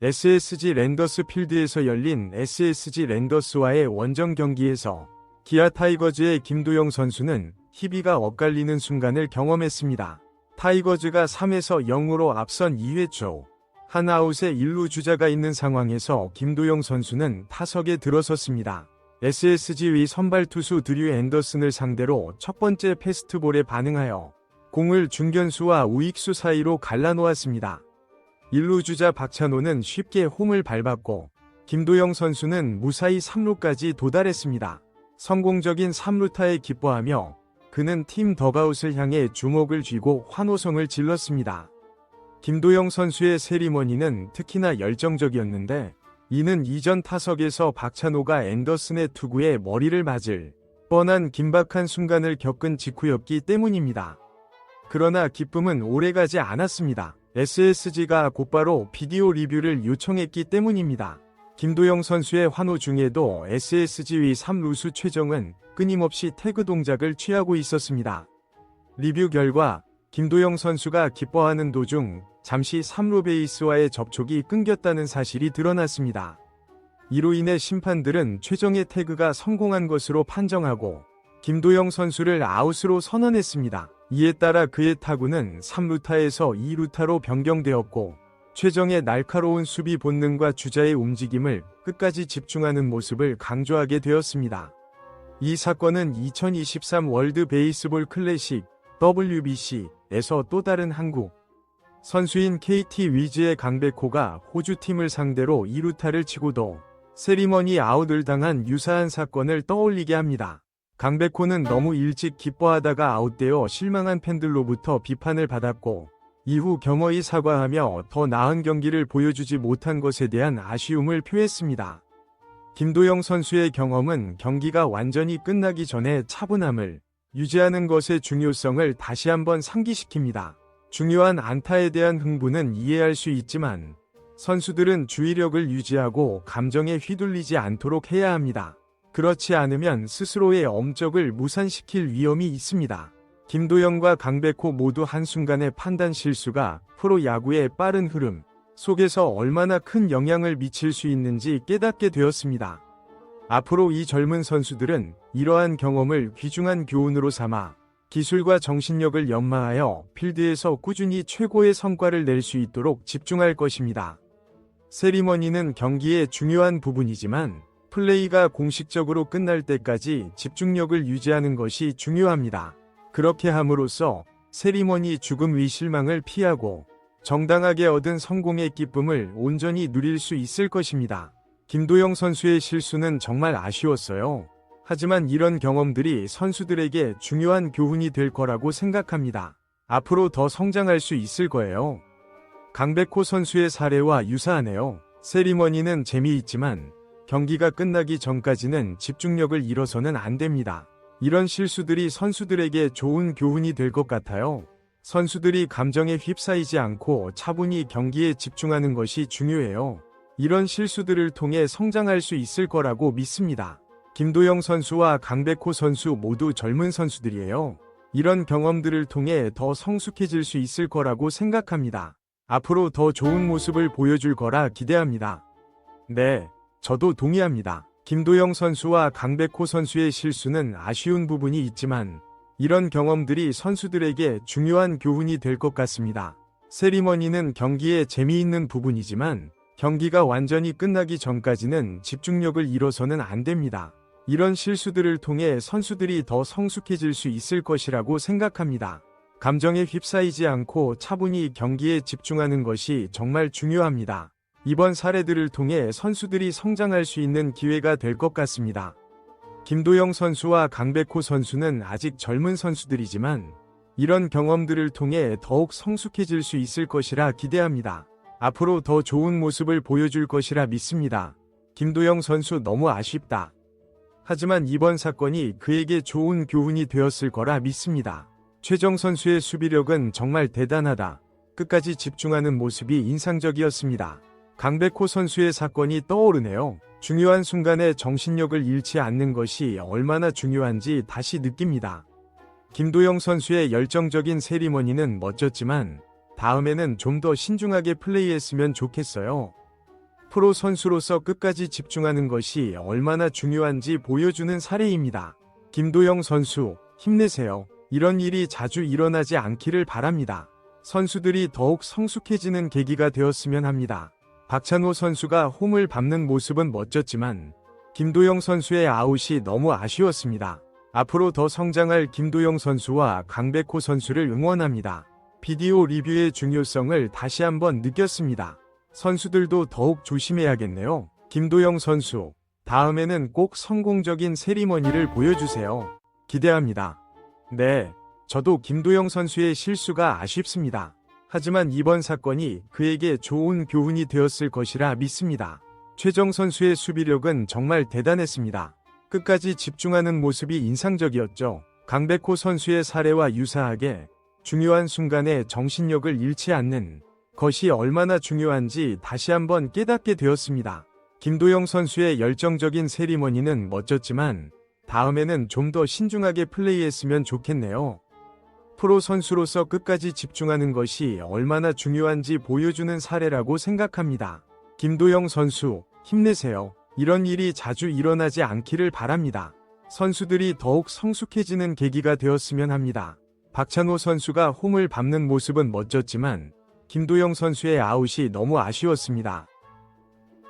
SSG 랜더스 필드에서 열린 SSG 랜더스와의 원정 경기에서 기아 타이거즈의 김도영 선수는 희비가 엇갈리는 순간을 경험했습니다. 타이거즈가 3에서 0으로 앞선 2회 초 한 아웃에 1루 주자가 있는 상황에서 김도영 선수는 타석에 들어섰습니다. SSG의 선발 투수 드류 앤더슨을 상대로 첫 번째 패스트볼에 반응하여 공을 중견수와 우익수 사이로 갈라놓았습니다. 1루 주자 박찬호는 쉽게 홈을 밟았고 김도영 선수는 무사히 3루까지 도달했습니다. 성공적인 3루타에 기뻐하며 그는 팀 더가웃을 향해 주먹을 쥐고 환호성을 질렀습니다. 김도영 선수의 세리머니는 특히나 열정적이었는데 이는 이전 타석에서 박찬호가 앤더슨의 투구에 머리를 맞을 뻔한 긴박한 순간을 겪은 직후였기 때문입니다. 그러나 기쁨은 오래가지 않았습니다. SSG가 곧바로 비디오 리뷰를 요청했기 때문입니다. 김도영 선수의 환호 중에도 SSG의 3루수 최정은 끊임없이 태그 동작을 취하고 있었습니다. 리뷰 결과 김도영 선수가 기뻐하는 도중 잠시 3루 베이스와의 접촉이 끊겼다는 사실이 드러났습니다. 이로 인해 심판들은 최정의 태그가 성공한 것으로 판정하고 김도영 선수를 아웃으로 선언했습니다. 이에 따라 그의 타구는 3루타에서 2루타로 변경되었고 최정의 날카로운 수비 본능과 주자의 움직임을 끝까지 집중하는 모습을 강조하게 되었습니다. 이 사건은 2023 월드 베이스볼 클래식 WBC에서 또 다른 한국 선수인 KT 위즈의 강백호가 호주 팀을 상대로 2루타를 치고도 세리머니 아웃을 당한 유사한 사건을 떠올리게 합니다. 강백호는 너무 일찍 기뻐하다가 아웃되어 실망한 팬들로부터 비판을 받았고 이후 겸허히 사과하며 더 나은 경기를 보여주지 못한 것에 대한 아쉬움을 표했습니다. 김도영 선수의 경험은 경기가 완전히 끝나기 전에 차분함을 유지하는 것의 중요성을 다시 한번 상기시킵니다. 중요한 안타에 대한 흥분은 이해할 수 있지만 선수들은 주의력을 유지하고 감정에 휘둘리지 않도록 해야 합니다. 그렇지 않으면 스스로의 엄적을 무산시킬 위험이 있습니다. 김도영과 강백호 모두 한순간의 판단 실수가 프로 야구의 빠른 흐름 속에서 얼마나 큰 영향을 미칠 수 있는지 깨닫게 되었습니다. 앞으로 이 젊은 선수들은 이러한 경험을 귀중한 교훈으로 삼아 기술과 정신력을 연마하여 필드에서 꾸준히 최고의 성과를 낼 수 있도록 집중할 것입니다. 세리머니는 경기의 중요한 부분이지만 플레이가 공식적으로 끝날 때까지 집중력을 유지하는 것이 중요합니다. 그렇게 함으로써 세리머니 죽음 위 실망을 피하고 정당하게 얻은 성공의 기쁨을 온전히 누릴 수 있을 것입니다. 김도영 선수의 실수는 정말 아쉬웠어요. 하지만 이런 경험들이 선수들에게 중요한 교훈이 될 거라고 생각합니다. 앞으로 더 성장할 수 있을 거예요. 강백호 선수의 사례와 유사하네요. 세리머니는 재미있지만 경기가 끝나기 전까지는 집중력을 잃어서는 안 됩니다. 이런 실수들이 선수들에게 좋은 교훈이 될 것 같아요. 선수들이 감정에 휩싸이지 않고 차분히 경기에 집중하는 것이 중요해요. 이런 실수들을 통해 성장할 수 있을 거라고 믿습니다. 김도영 선수와 강백호 선수 모두 젊은 선수들이에요. 이런 경험들을 통해 더 성숙해질 수 있을 거라고 생각합니다. 앞으로 더 좋은 모습을 보여줄 거라 기대합니다. 네, 저도 동의합니다. 김도영 선수와 강백호 선수의 실수는 아쉬운 부분이 있지만 이런 경험들이 선수들에게 중요한 교훈이 될 것 같습니다. 세리머니는 경기에 재미있는 부분이지만 경기가 완전히 끝나기 전까지는 집중력을 잃어서는 안 됩니다. 이런 실수들을 통해 선수들이 더 성숙해질 수 있을 것이라고 생각합니다. 감정에 휩싸이지 않고 차분히 경기에 집중하는 것이 정말 중요합니다. 이번 사례들을 통해 선수들이 성장할 수 있는 기회가 될 것 같습니다. 김도영 선수와 강백호 선수는 아직 젊은 선수들이지만 이런 경험들을 통해 더욱 성숙해질 수 있을 것이라 기대합니다. 앞으로 더 좋은 모습을 보여줄 것이라 믿습니다. 김도영 선수 너무 아쉽다. 하지만 이번 사건이 그에게 좋은 교훈이 되었을 거라 믿습니다. 최정 선수의 수비력은 정말 대단하다. 끝까지 집중하는 모습이 인상적이었습니다. 강백호 선수의 사건이 떠오르네요. 중요한 순간에 정신력을 잃지 않는 것이 얼마나 중요한지 다시 느낍니다. 김도영 선수의 열정적인 세리머니는 멋졌지만 다음에는 좀 더 신중하게 플레이했으면 좋겠어요. 프로 선수로서 끝까지 집중하는 것이 얼마나 중요한지 보여주는 사례입니다. 김도영 선수, 힘내세요. 이런 일이 자주 일어나지 않기를 바랍니다. 선수들이 더욱 성숙해지는 계기가 되었으면 합니다. 박찬호 선수가 홈을 밟는 모습은 멋졌지만 김도영 선수의 아웃이 너무 아쉬웠습니다. 앞으로 더 성장할 김도영 선수와 강백호 선수를 응원합니다. 비디오 리뷰의 중요성을 다시 한번 느꼈습니다. 선수들도 더욱 조심해야겠네요. 김도영 선수, 다음에는 꼭 성공적인 세리머니를 보여주세요. 기대합니다. 네, 저도 김도영 선수의 실수가 아쉽습니다. 하지만 이번 사건이 그에게 좋은 교훈이 되었을 것이라 믿습니다. 최정 선수의 수비력은 정말 대단했습니다. 끝까지 집중하는 모습이 인상적이었죠. 강백호 선수의 사례와 유사하게 중요한 순간에 정신력을 잃지 않는 것이 얼마나 중요한지 다시 한번 깨닫게 되었습니다. 김도영 선수의 열정적인 세리머니는 멋졌지만 다음에는 좀 더 신중하게 플레이했으면 좋겠네요. 프로 선수로서 끝까지 집중하는 것이 얼마나 중요한지 보여주는 사례라고 생각합니다. 김도영 선수, 힘내세요. 이런 일이 자주 일어나지 않기를 바랍니다. 선수들이 더욱 성숙해지는 계기가 되었으면 합니다. 박찬호 선수가 홈을 밟는 모습은 멋졌지만 김도영 선수의 아웃이 너무 아쉬웠습니다.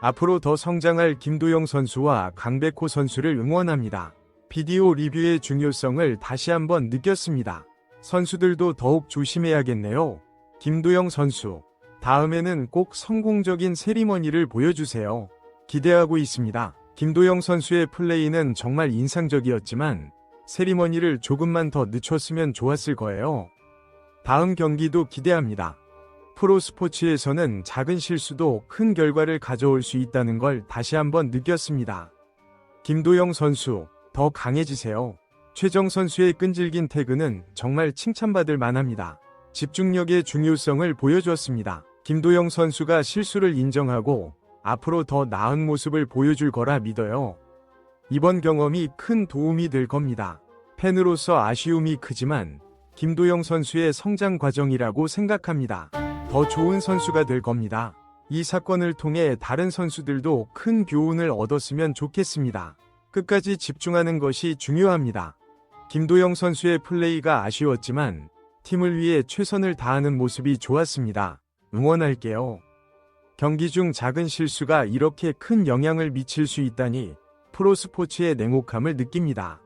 앞으로 더 성장할 김도영 선수와 강백호 선수를 응원합니다. 비디오 리뷰의 중요성을 다시 한번 느꼈습니다. 선수들도 더욱 조심해야겠네요. 김도영 선수, 다음에는 꼭 성공적인 세리머니를 보여주세요. 기대하고 있습니다. 김도영 선수의 플레이는 정말 인상적이었지만 세리머니를 조금만 더 늦췄으면 좋았을 거예요. 다음 경기도 기대합니다. 프로 스포츠에서는 작은 실수도 큰 결과를 가져올 수 있다는 걸 다시 한번 느꼈습니다. 김도영 선수, 더 강해지세요. 최정 선수의 끈질긴 태그는 정말 칭찬받을 만합니다. 집중력의 중요성을 보여주었습니다. 김도영 선수가 실수를 인정하고 앞으로 더 나은 모습을 보여줄 거라 믿어요. 이번 경험이 큰 도움이 될 겁니다. 팬으로서 아쉬움이 크지만 김도영 선수의 성장 과정이라고 생각합니다. 더 좋은 선수가 될 겁니다. 이 사건을 통해 다른 선수들도 큰 교훈을 얻었으면 좋겠습니다. 끝까지 집중하는 것이 중요합니다. 김도영 선수의 플레이가 아쉬웠지만 팀을 위해 최선을 다하는 모습이 좋았습니다. 응원할게요. 경기 중 작은 실수가 이렇게 큰 영향을 미칠 수 있다니 프로스포츠의 냉혹함을 느낍니다.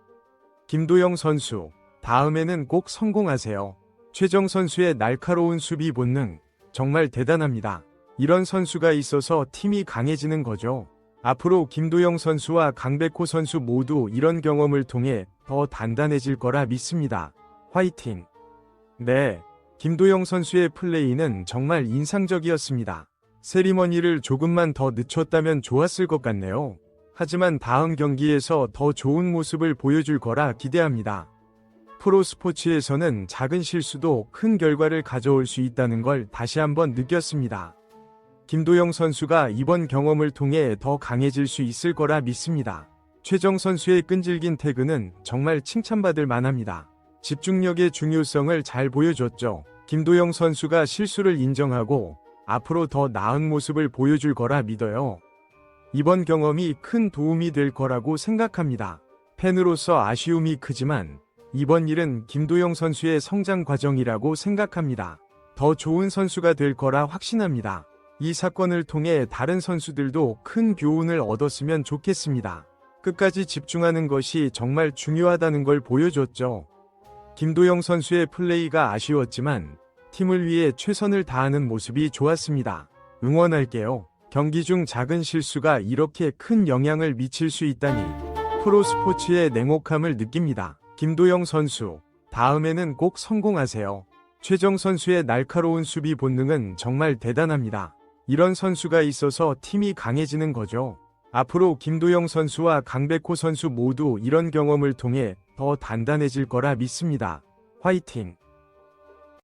김도영 선수, 다음에는 꼭 성공하세요. 최정 선수의 날카로운 수비 본능, 정말 대단합니다. 이런 선수가 있어서 팀이 강해지는 거죠. 앞으로 김도영 선수와 강백호 선수 모두 이런 경험을 통해 더 단단해질 거라 믿습니다. 화이팅! 네, 김도영 선수의 플레이는 정말 인상적이었습니다. 세리머니를 조금만 더 늦췄다면 좋았을 것 같네요. 하지만 다음 경기에서 더 좋은 모습을 보여줄 거라 기대합니다. 프로 스포츠에서는 작은 실수도 큰 결과를 가져올 수 있다는 걸 다시 한번 느꼈습니다. 김도영 선수가 이번 경험을 통해 더 강해질 수 있을 거라 믿습니다. 최정 선수의 끈질긴 태그는 정말 칭찬받을 만합니다. 집중력의 중요성을 잘 보여줬죠. 김도영 선수가 실수를 인정하고 앞으로 더 나은 모습을 보여줄 거라 믿어요. 이번 경험이 큰 도움이 될 거라고 생각합니다. 팬으로서 아쉬움이 크지만 이번 일은 김도영 선수의 성장 과정이라고 생각합니다. 더 좋은 선수가 될 거라 확신합니다. 이 사건을 통해 다른 선수들도 큰 교훈을 얻었으면 좋겠습니다. 끝까지 집중하는 것이 정말 중요하다는 걸 보여줬죠. 김도영 선수의 플레이가 아쉬웠지만 팀을 위해 최선을 다하는 모습이 좋았습니다. 응원할게요. 경기 중 작은 실수가 이렇게 큰 영향을 미칠 수 있다니 프로 스포츠의 냉혹함을 느낍니다. 김도영 선수, 다음에는 꼭 성공하세요. 최정 선수의 날카로운 수비 본능은 정말 대단합니다. 이런 선수가 있어서 팀이 강해지는 거죠. 앞으로 김도영 선수와 강백호 선수 모두 이런 경험을 통해 더 단단해질 거라 믿습니다. 화이팅!